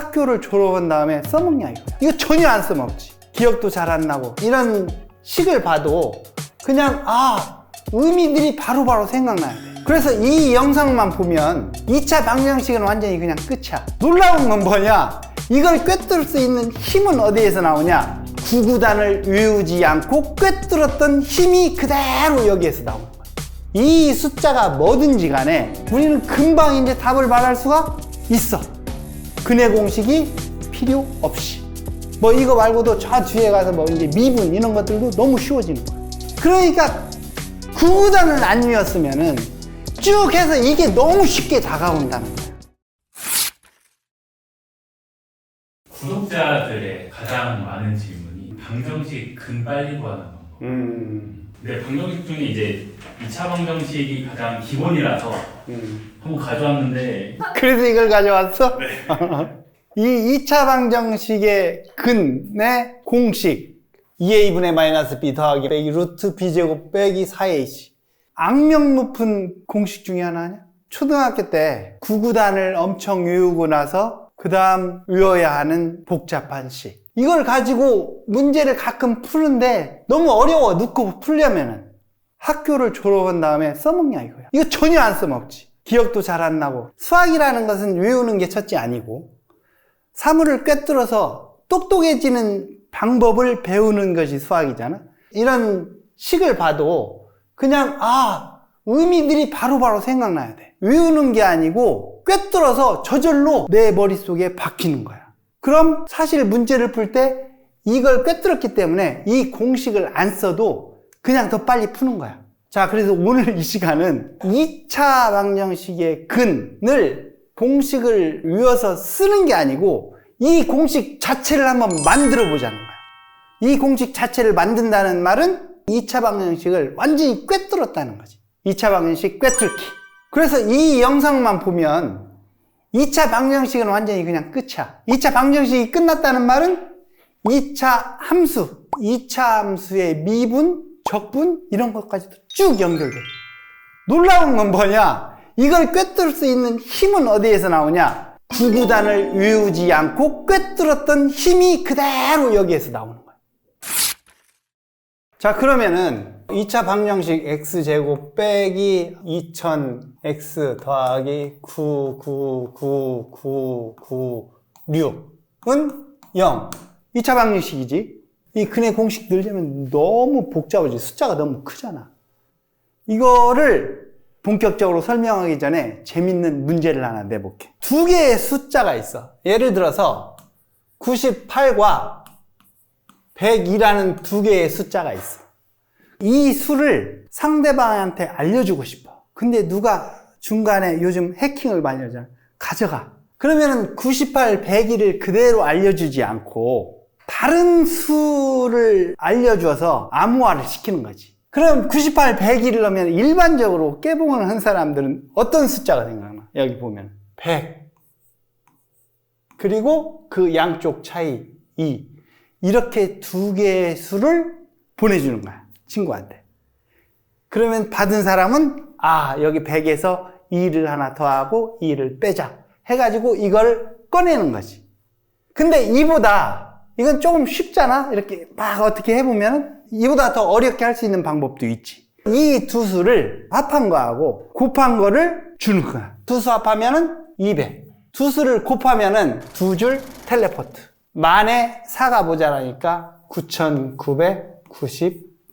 학교를 졸업한 다음에 써먹냐 이거. 이거 전혀 안 써먹지. 기억도 잘 안 나고. 이런 식을 봐도 그냥 아 의미들이 바로 바로 생각나야 돼. 그래서 이 영상만 보면 2차 방정식은 완전히 그냥 끝이야. 놀라운 건 뭐냐? 이걸 꿰뚫을 수 있는 힘은 어디에서 나오냐? 구구단을 외우지 않고 꿰뚫었던 힘이 그대로 여기에서 나오는 거야. 이 숫자가 뭐든지 간에 우리는 금방 이제 답을 말할 수가 있어. 근해 공식이 필요 없이. 뭐 이거 말고도 저 뒤에 가서 뭐 이제 미분 이런 것들도 너무 쉬워지는 거야. 그러니까 구구단을 안 외웠으면은 쭉 해서 이게 너무 쉽게 다가온다는 거야. 구독자들의 가장 많은 질문이 방정식 근빨리 구하는 방법. 음, 네, 방정식 중에 이제 2차 방정식이 가장 기본이라서 음. 한번 가져왔는데 그래서 이걸 가져왔어? 이 2차 방정식의 근의 공식 2a분의 마이너스 b 더하기 빼기 루트 b제곱 빼기 4ac 악명 높은 공식 중에 하나냐? 초등학교 때 구구단을 엄청 외우고 나서 그 다음 외워야 하는 복잡한 식 이걸 가지고 문제를 가끔 푸는데 너무 어려워 넣고 풀려면은 학교를 졸업한 다음에 써먹냐 이거야 이거 전혀 안 써먹지 기억도 잘 안 나고 수학이라는 것은 외우는 게 첫째 아니고 사물을 꿰뚫어서 똑똑해지는 방법을 배우는 것이 수학이잖아. 이런 식을 봐도 그냥 아 의미들이 바로바로 생각나야 돼. 외우는 게 아니고 꿰뚫어서 저절로 내 머릿속에 박히는 거야. 그럼 사실 문제를 풀 때 이걸 꿰뚫었기 때문에 이 공식을 안 써도 그냥 더 빨리 푸는 거야. 자, 그래서 오늘 이 시간은 2차 방정식의 근을 공식을 외워서 쓰는 게 아니고 이 공식 자체를 한번 만들어 보자는 거야. 이 공식 자체를 만든다는 말은 2차 방정식을 완전히 꿰뚫었다는 거지. 2차 방정식 꿰뚫기. 그래서 이 영상만 보면 2차 방정식은 완전히 그냥 끝이야. 2차 방정식이 끝났다는 말은 2차 함수, 2차 함수의 미분, 적분 이런 것까지도 쭉 연결돼. 놀라운 건 뭐냐? 이걸 꿰뚫을 수 있는 힘은 어디에서 나오냐? 구구단을 외우지 않고 꿰뚫었던 힘이 그대로 여기에서 나오는 거야. 자, 그러면은 2차 방정식 x제곱 빼기 2000x 더하기 9999996은 0. 2차 방정식이지. 이 근의 공식 늘려면 너무 복잡하지. 숫자가 너무 크잖아. 이거를 본격적으로 설명하기 전에 재밌는 문제를 하나 내볼게. 두 개의 숫자가 있어. 예를 들어서 98과 102라는 두 개의 숫자가 있어. 이 수를 상대방한테 알려주고 싶어. 근데 누가 중간에 요즘 해킹을 많이 하잖아. 가져가. 그러면은 98, 102를 그대로 알려주지 않고 다른 수를 알려줘서 암호화를 시키는 거지. 그럼 98, 102를 넣으면 일반적으로 깨봉을 한 사람들은 어떤 숫자가 생각나? 여기 보면 100. 그리고 그 양쪽 차이 2. 이렇게 두 개의 수를 보내주는 거야. 친구한테. 그러면 받은 사람은 아, 여기 100에서 2를 하나 더하고 2를 빼자. 해가지고 이걸 꺼내는 거지. 근데 이보다 이건 조금 쉽잖아? 이렇게 막 어떻게 해보면 이보다 더 어렵게 할 수 있는 방법도 있지. 이 두 수를 합한 거하고 곱한 거를 주는 거야. 두 수 합하면은 200. 두 수를 곱하면은 두 줄 텔레포트. 만에 4가 모자라니까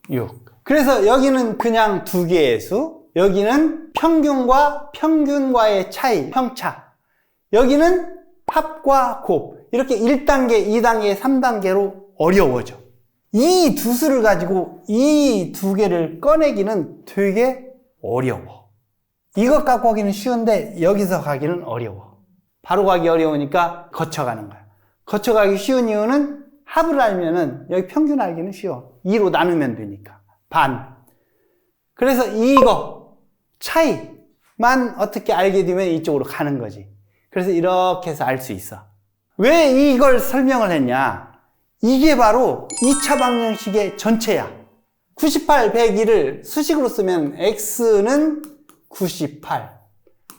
9996. 그래서 여기는 그냥 두 개의 수, 여기는 평균과 평균과의 차이, 평차. 여기는 합과 곱. 이렇게 1단계, 2단계, 3단계로 어려워져. 이 두 수를 가지고 이 두 개를 꺼내기는 되게 어려워. 이것 갖고 가기는 쉬운데 여기서 가기는 어려워. 바로 가기 어려우니까 거쳐가는 거야. 거쳐가기 쉬운 이유는 합을 알면은 여기 평균 알기는 쉬워. 2로 나누면 되니까. 반. 그래서 이거 차이만 어떻게 알게 되면 이쪽으로 가는 거지. 그래서 이렇게 해서 알 수 있어. 왜 이걸 설명을 했냐? 이게 바로 2차 방정식의 전체야. 98, 102를 수식으로 쓰면 x는 98,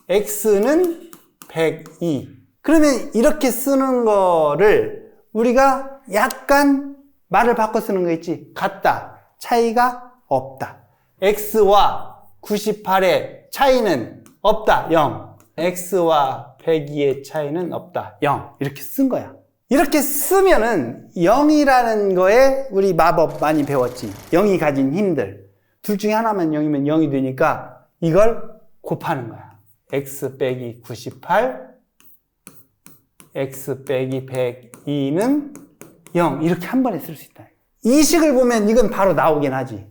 x는 102, 그러면 이렇게 쓰는 거를 우리가 약간 말을 바꿔 쓰는 거 있지. 같다. 차이가 없다. x와 98의 차이는 없다. 0. x와 102의 차이는 없다. 0. 이렇게 쓴 거야. 이렇게 쓰면은 0이라는 거에 우리 마법 많이 배웠지. 0이 가진 힘들. 둘 중에 하나만 0이면 0이 되니까 이걸 곱하는 거야. x 빼기 98 x 빼기 102는 0 이렇게 한 번에 쓸 수 있다. 이 식을 보면 이건 바로 나오긴 하지.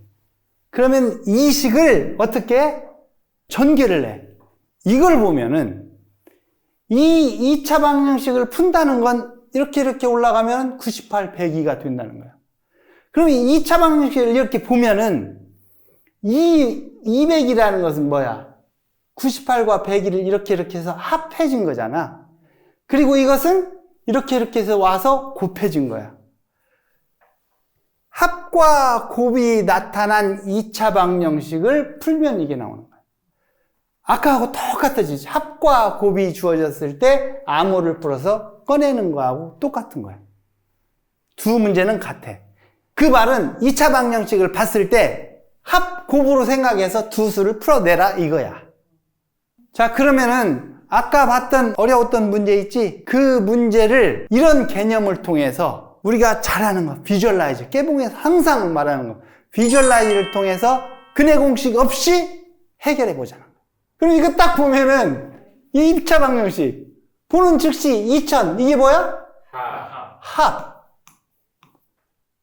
그러면 이 식을 어떻게 전개를 내? 이걸 보면은 이 2차 방정식을 푼다는 건 이렇게 이렇게 올라가면 98, 102가 된다는 거야. 그러면 2차 방정식을 이렇게 보면은 이 200이라는 것은 뭐야? 98과 101을 이렇게 이렇게 해서 합해진 거잖아. 그리고 이것은 이렇게 이렇게 해서 와서 곱해진 거야. 합과 곱이 나타난 2차 방정식을 풀면 이게 나오는 거야. 아까하고 똑같아지지. 합과 곱이 주어졌을 때 암호를 풀어서 꺼내는 거하고 똑같은 거야. 두 문제는 같아. 그 말은 2차 방정식을 봤을 때 합, 곱으로 생각해서 두 수를 풀어내라 이거야. 자, 그러면은 아까 봤던 어려웠던 문제 있지? 그 문제를 이런 개념을 통해서 우리가 잘하는 거, 비주얼라이즈. 깨봉에서 항상 말하는 거. 비주얼라이즈를 통해서 근해 공식 없이 해결해 보자는 거. 그럼 이거 딱 보면은 이 2차 방정식 보는 즉시 2000 이게 뭐야? 하. 합.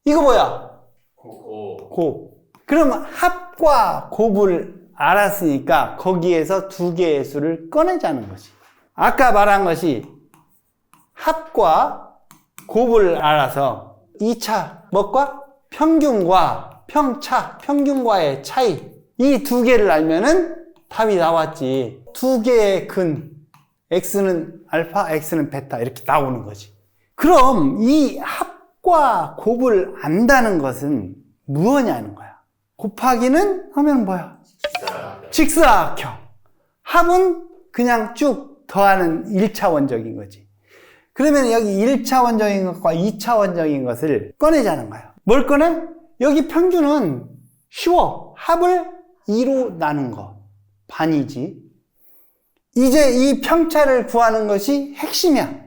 이거 뭐야? 고고. 곱. 그럼 합과 곱을 알았으니까 거기에서 두 개의 수를 꺼내자는 것이. 아까 말한 것이 합과 곱을 알아서 2차 뭐과? 평균과 평차, 평균과의 차이. 이 두 개를 알면은 답이 나왔지. 두 개의 근. x는 알파, x는 베타 이렇게 나오는 거지. 그럼 이 합과 곱을 안다는 것은 무엇냐는 거야. 곱하기는 하면 뭐야? 직사각형. 합은 그냥 쭉 더하는 1차원적인 거지. 그러면 여기 1차원적인 것과 2차원적인 것을 꺼내자는 거야. 뭘 꺼내? 여기 평균은 쉬워. 합을 2로 나눈 거. 반이지. 이제 이 평차를 구하는 것이 핵심이야.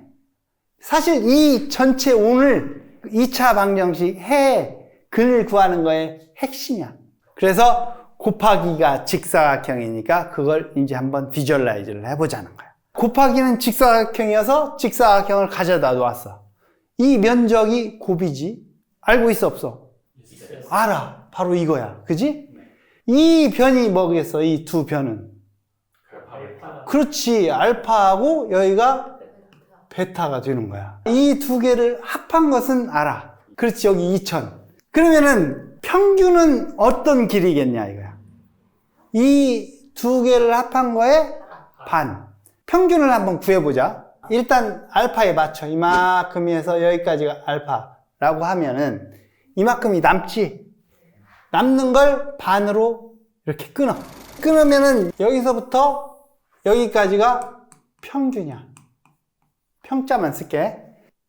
사실 이 전체 오늘 2차 방정식 해 근을 구하는 거의 핵심이야. 그래서 곱하기가 직사각형이니까 그걸 이제 한번 비주얼라이즈를 해보자는 거야. 곱하기는 직사각형이어서 직사각형을 가져다 놓았어. 이 면적이 곱이지. 알고 있어 없어? 알아. 바로 이거야. 그지? 이 변이 뭐겠어? 이 두 변은. 그렇지. 알파하고 여기가 베타가 되는 거야. 이 두 개를 합한 것은 알아. 그렇지. 여기 2000. 그러면은 평균은 어떤 길이겠냐 이거야. 이 두 개를 합한 거에 반. 평균을 한번 구해보자. 일단 알파에 맞춰. 이만큼에서 여기까지가 알파라고 하면은 이만큼이 남지. 남는 걸 반으로 이렇게 끊어. 끊으면은 여기서부터 여기까지가 평균이야. 평자만 쓸게.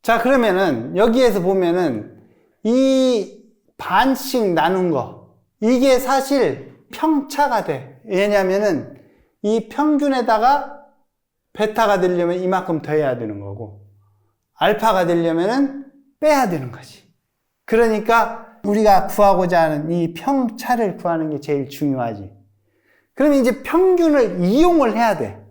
자, 그러면은 여기에서 보면은 이 반씩 나눈 거. 이게 사실 평차가 돼. 왜냐면은 이 평균에다가 베타가 되려면 이만큼 더해야 되는 거고, 알파가 되려면은 빼야 되는 거지. 그러니까 우리가 구하고자 하는 이 평차를 구하는 게 제일 중요하지. 그러면 이제 평균을 이용을 해야 돼.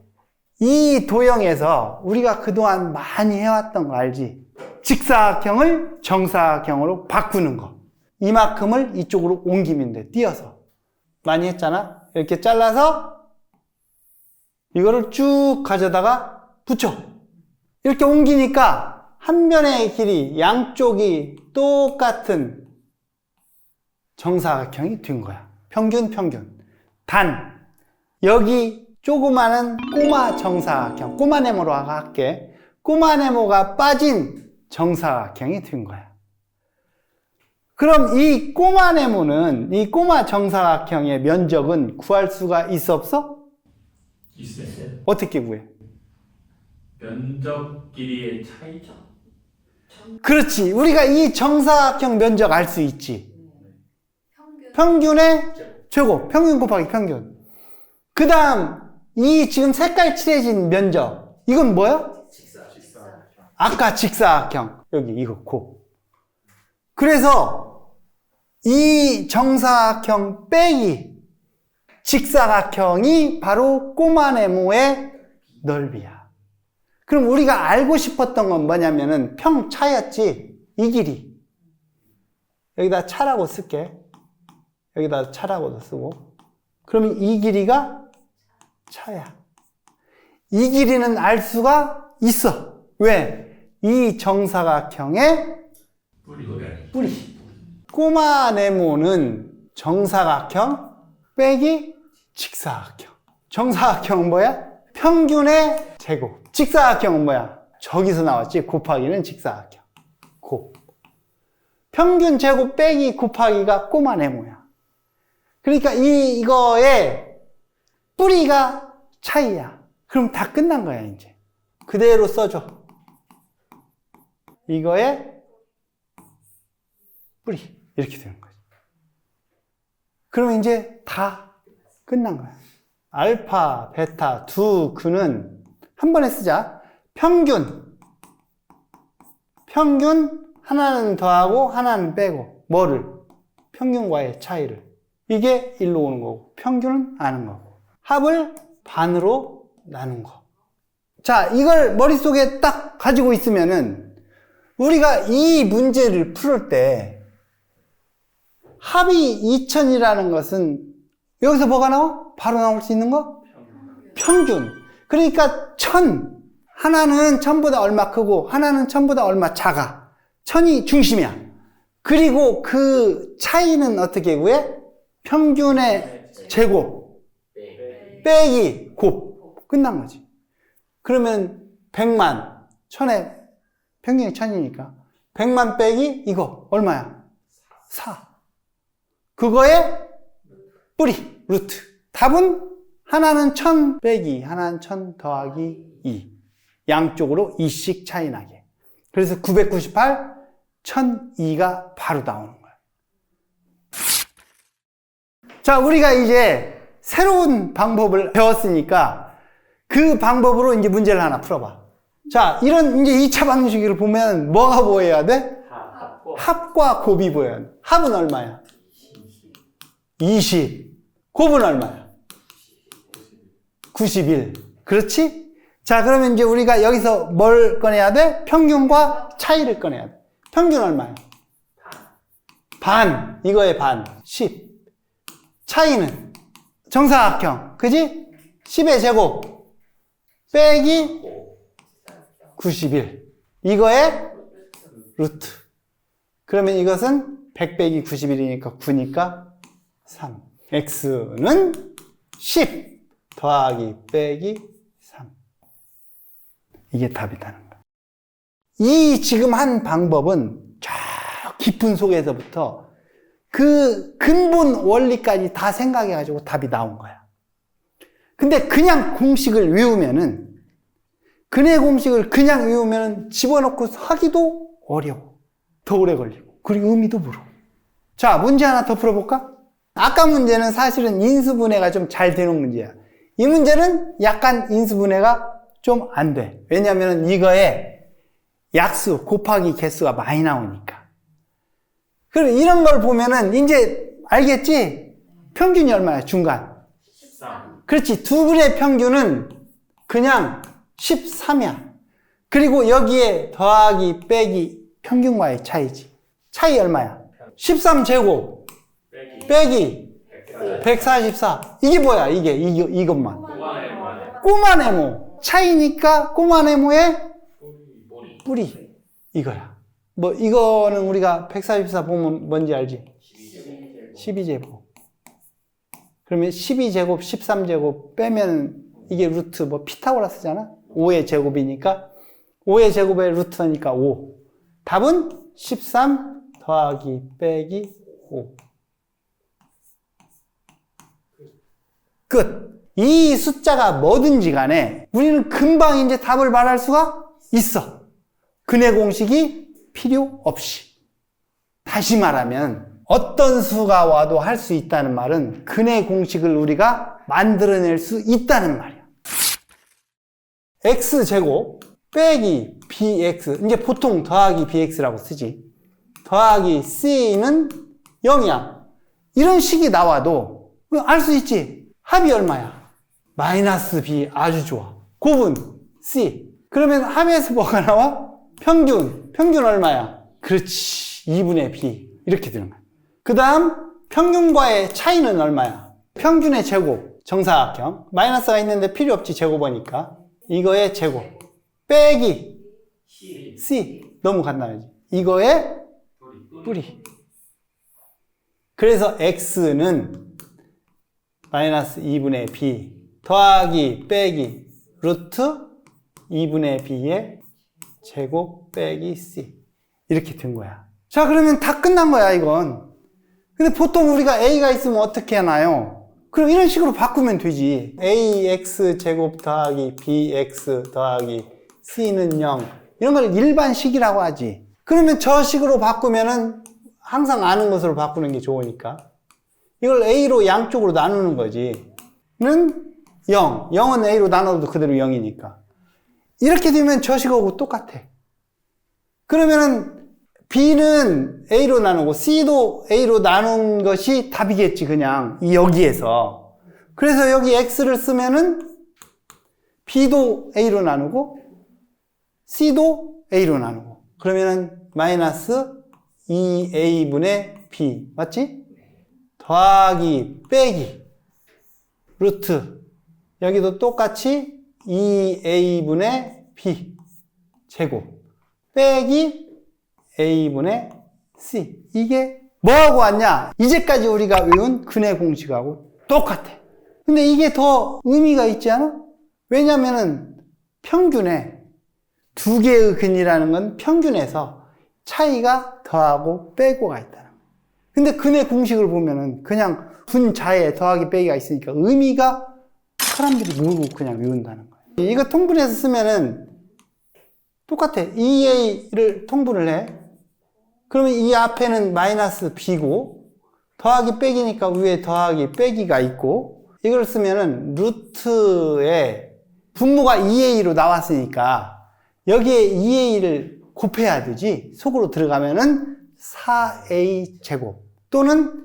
이 도형에서 우리가 그동안 많이 해왔던 거 알지? 직사각형을 정사각형으로 바꾸는 거. 이만큼을 이쪽으로 옮기면 돼. 띄어서. 많이 했잖아? 이렇게 잘라서 이거를 쭉 가져다가 붙여. 이렇게 옮기니까 한 변의 길이 양쪽이 똑같은 정사각형이 된 거야. 평균, 평균. 단, 여기 조그마한 꼬마 정사각형, 꼬마 네모로 할게. 꼬마 네모가 빠진 정사각형이 된 거야. 그럼 이 꼬마 네모는, 이 꼬마 정사각형의 면적은 구할 수가 있어 없어? 있어요. 어떻게 구해? 면적 길이의 차이죠. 그렇지. 우리가 이 정사각형 면적 알 수 있지. 평균 평균의 최고. 평균 곱하기 평균. 그 다음, 이 지금 색깔 칠해진 면적. 이건 뭐야? 아까 직사각형. 여기 이거 고. 그래서 이 정사각형 빼기 직사각형이 바로 꼬마 네모의 넓이야. 그럼 우리가 알고 싶었던 건 뭐냐면은 평차였지. 이 길이. 여기다 차라고 쓸게. 여기다 차라고도 쓰고. 그러면 이 길이가 차야. 이 길이는 알 수가 있어. 왜? 이 정사각형의 뿌리. 꼬마 네모는 정사각형 빼기 직사각형. 정사각형은 뭐야? 평균의 제곱. 직사각형은 뭐야? 저기서 나왔지. 곱하기는 직사각형. 곱. 평균 제곱 빼기 곱하기가 꼬마 네모야. 그러니까 이, 이거의 뿌리가 차이야. 그럼 다 끝난 거야, 이제. 그대로 써줘. 이거의 뿌리. 이렇게 되는 거지. 그러면 이제 다 끝난 거야. 알파, 베타 두 근은 한 번에 쓰자. 평균. 평균 하나는 더하고 하나는 빼고 뭐를? 평균과의 차이를. 이게 1로 오는 거고 평균은 아는 거고 합을 반으로 나눈 거. 자, 이걸 머릿속에 딱 가지고 있으면은 우리가 이 문제를 풀을 때 합이 2000이라는 것은 여기서 뭐가 나와? 바로 나올 수 있는 거? 평균. 그러니까 1000. 하나는 1000보다 얼마 크고 하나는 1000보다 얼마 작아. 1000이 중심이야. 그리고 그 차이는 어떻게 구해? 평균의 제곱. 빼기 곱. 끝난 거지. 그러면 100만. 1000에 평균이 1000이니까. 100만 빼기 이거 얼마야? 4. 그거의 뿌리, 루트. 답은 하나는 1000 빼기, 하나는 1000 더하기 2. 양쪽으로 2씩 차이 나게. 그래서 998, 1002가 바로 나오는 거야. 자, 우리가 이제 새로운 방법을 배웠으니까 그 방법으로 이제 문제를 하나 풀어봐. 자, 이런 이제 2차 방정식을 보면 뭐가 보여야 돼? 합과 곱이 보여야 돼. 합은 얼마야? 20. 곱은 얼마야? 91. 그렇지? 자, 그러면 이제 우리가 여기서 뭘 꺼내야 돼? 평균과 차이를 꺼내야 돼. 평균 얼마야? 반. 이거의 반. 10. 차이는 정사각형. 그지? 10의 제곱. 빼기 91. 이거의 루트. 그러면 이것은 100 빼기 91이니까 9니까 3. x는 10 더하기 빼기 3. 이게 답이다는 거야. 이 지금 한 방법은 저 깊은 속에서부터 그 근본 원리까지 다 생각해가지고 답이 나온 거야. 근데 그냥 공식을 외우면은, 근해 공식을 그냥 외우면 집어넣고 하기도 어려워. 더 오래 걸리고. 그리고 의미도 모르고. 자, 문제 하나 더 풀어볼까? 아까 문제는 사실은 인수분해가 좀 잘 되는 문제야. 이 문제는 약간 인수분해가 좀 안 돼. 왜냐면 이거에 약수, 곱하기 개수가 많이 나오니까. 그럼 이런 걸 보면은 이제 알겠지? 평균이 얼마야? 중간. 13. 그렇지. 두 근의 평균은 그냥 13이야. 그리고 여기에 더하기, 빼기, 평균과의 차이지. 차이 얼마야? 13 제곱, 빼기. 빼기, 144. 이게 뭐야? 이게, 이, 이것만. 꼬마 네모. 차이니까 꼬마 네모의. 뿌리. 이거야. 뭐, 이거는 우리가 144 보면 뭔지 알지? 12제곱. 그러면 12제곱, 13제곱 빼면 이게 루트 뭐 피타고라스잖아? 5의 제곱이니까 5의 제곱의 루트니까 5. 답은 13 더하기 빼기 5. 끝. 이 숫자가 뭐든지 간에 우리는 금방 이제 답을 말할 수가 있어. 근해 공식이 필요 없이. 다시 말하면 어떤 수가 와도 할 수 있다는 말은 근해 공식을 우리가 만들어낼 수 있다는 말이야. x제곱 빼기 bx 이제 보통 더하기 bx라고 쓰지. 더하기 c는 0이야. 이런 식이 나와도 알 수 있지. 합이 얼마야? 마이너스 b 아주 좋아. 곱은 c. 그러면 합에서 뭐가 나와? 평균. 평균 얼마야? 그렇지. 2분의 b. 이렇게 되는 거야. 그 다음 평균과의 차이는 얼마야? 평균의 제곱. 정사각형. 마이너스가 있는데 필요 없지. 제곱하니까. 이거의 제곱. 빼기 c. 너무 간단하지. 이거의 뿌리. 그래서 x는 마이너스 2분의 b 더하기 빼기 루트 2분의 b의 제곱 빼기 c 이렇게 된 거야. 자 그러면 다 끝난 거야 이건. 근데 보통 우리가 a가 있으면 어떻게 하나요? 그럼 이런 식으로 바꾸면 되지. ax 제곱 더하기 bx 더하기 c는 0 이런 걸 일반식이라고 하지. 그러면 저 식으로 바꾸면은 항상 아는 것으로 바꾸는 게 좋으니까. 이걸 A로 양쪽으로 나누는 거지. 는 0. 0은 A로 나눠도 그대로 0이니까. 이렇게 되면 저 식하고 똑같아. 그러면은 B는 A로 나누고 C도 A로 나눈 것이 답이겠지, 그냥. 이 여기에서. 그래서 여기 X를 쓰면은 B도 A로 나누고 C도 A로 나누고. 그러면은 마이너스 2A분의 B. 맞지? 더하기 빼기 루트. 여기도 똑같이 2a분의 b 제곱. 빼기 a분의 c 이게 뭐하고 왔냐? 이제까지 우리가 외운 근해 공식하고 똑같아. 근데 이게 더 의미가 있지 않아? 왜냐면은 평균에 두 개의 근이라는 건 평균에서 차이가 더하고 빼고가 거예요. 근데 근의 공식을 보면은 그냥 분자에 더하기 빼기가 있으니까 의미가 사람들이 모르고 그냥 외운다는 거예요. 이거 통분해서 쓰면은 똑같아. 2a를 통분을 해. 그러면 이 앞에는 마이너스 b고 더하기 빼기니까 위에 더하기 빼기가 있고 이걸 쓰면은 루트에 분모가 2a로 나왔으니까 여기에 2a를 곱해야 되지. 속으로 들어가면은 4a 제곱 또는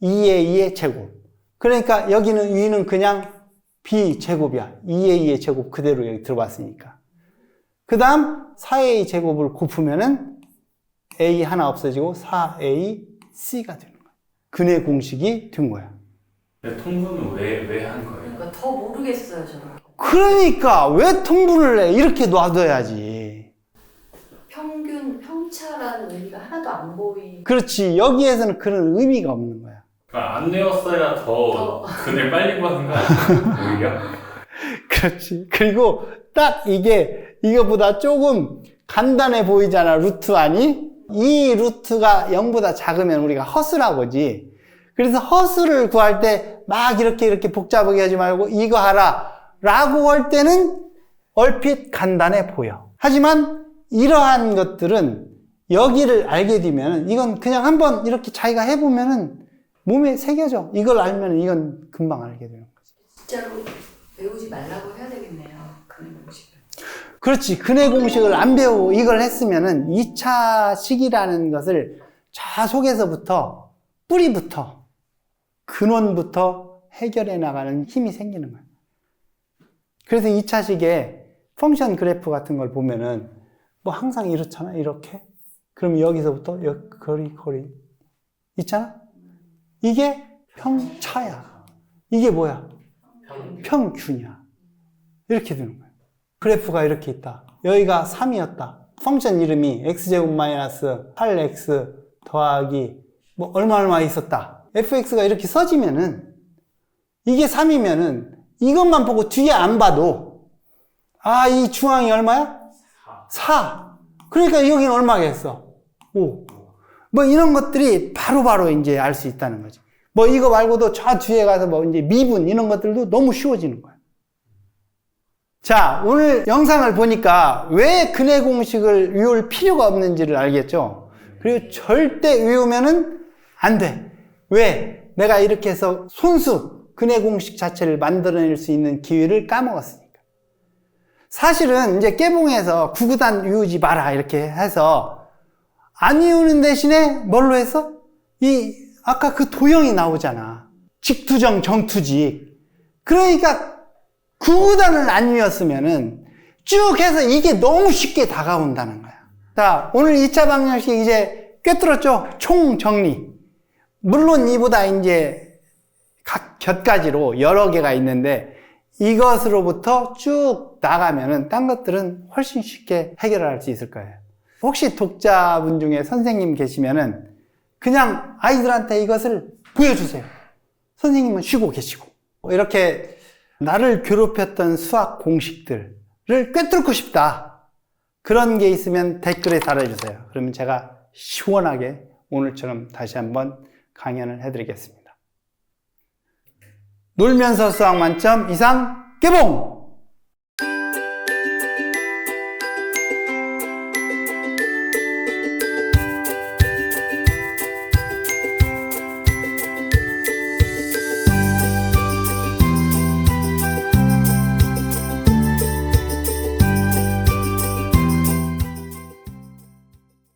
2a의 제곱. 그러니까 여기는 위는 그냥 b 제곱이야. 2a의 제곱 그대로 여기 들어갔으니까. 그 다음 4a 제곱을 곱으면은 a 하나 없어지고 4ac가 되는 거야. 근의 공식이 된 거야. 통분은 왜 왜 한 거예요? 그러니까 더 모르겠어요, 저는. 그러니까 왜 통분을 해? 이렇게 놔둬야지. 평균, 평차라는 의미가 하나도 안 보이. 그렇지. 여기에서는 그런 의미가 없는 거야. 그러니까 안 외웠어야 더 더. 근을 빨리 구하는 거? 오히려? 그렇지. 그리고 딱 이게 이거보다 조금 간단해 보이잖아. 루트 아니? 이 루트가 0보다 작으면 우리가 허수라고 지 그래서 허수를 구할 때 막 이렇게 이렇게 복잡하게 하지 말고 이거 하라. 라고 할 때는 얼핏 간단해 보여. 하지만 이러한 것들은 여기를 알게 되면 이건 그냥 한번 이렇게 자기가 해보면은 몸에 새겨져. 이걸 알면 이건 금방 알게 되는 거지. 진짜로 외우지 말라고 해야 되겠네요. 그 공식을. 그렇지. 근해 공식을 안 배우고 이걸 했으면은 2차 식이라는 것을 저 속에서부터 뿌리부터 근원부터 해결해 나가는 힘이 생기는 거야. 그래서 2차 식에 펑션 그래프 같은 걸 보면은 뭐 항상 이렇잖아. 이렇게. 그럼 여기서부터 여기 거리 거리 있잖아. 이게 평차야. 이게 뭐야? 평균이야. 이렇게 되는 거야. 그래프가 이렇게 있다. 여기가 3이었다. 펑션 이름이 x제곱 마이너스 8x 더하기 뭐 얼마 얼마 있었다. fx가 이렇게 써지면은 이게 3이면은 이것만 보고 뒤에 안 봐도 아, 이 중앙이 얼마야? 4. 그러니까 여기는 얼마겠어? 5. 뭐 이런 것들이 바로 바로 이제 알 수 있다는 거지. 뭐 이거 말고도 저 뒤에 가서 뭐 이제 미분 이런 것들도 너무 쉬워지는 거예요. 자, 오늘 영상을 보니까 왜 근해 공식을 외울 필요가 없는지를 알겠죠? 그리고 절대 외우면은 안 돼. 왜? 내가 이렇게 해서 손수 근해 공식 자체를 만들어낼 수 있는 기회를 까먹었으니까. 사실은 이제 깨봉에서 구구단 외우지 마라 이렇게 해서 안 외우는 대신에 뭘로 해서? 이 아까 그 도형이 나오잖아. 직투정 정투직. 그러니까 구구단을 안 외웠으면은 쭉 해서 이게 너무 쉽게 다가온다는 거야. 자, 오늘 2차 방정식 이제 꿰뚫었죠? 총 정리. 물론 이보다 이제 각 곁가지로 여러 개가 있는데 이것으로부터 쭉 나가면은 딴 것들은 훨씬 쉽게 해결할 수 있을 거예요. 혹시 독자분 중에 선생님 계시면은 그냥 아이들한테 이것을 보여주세요. 선생님은 쉬고 계시고. 이렇게 나를 괴롭혔던 수학 공식들을 꿰뚫고 싶다. 그런 게 있으면 댓글에 달아주세요. 그러면 제가 시원하게 오늘처럼 다시 한번 강연을 해드리겠습니다. 놀면서 수학 만점 이상 개봉!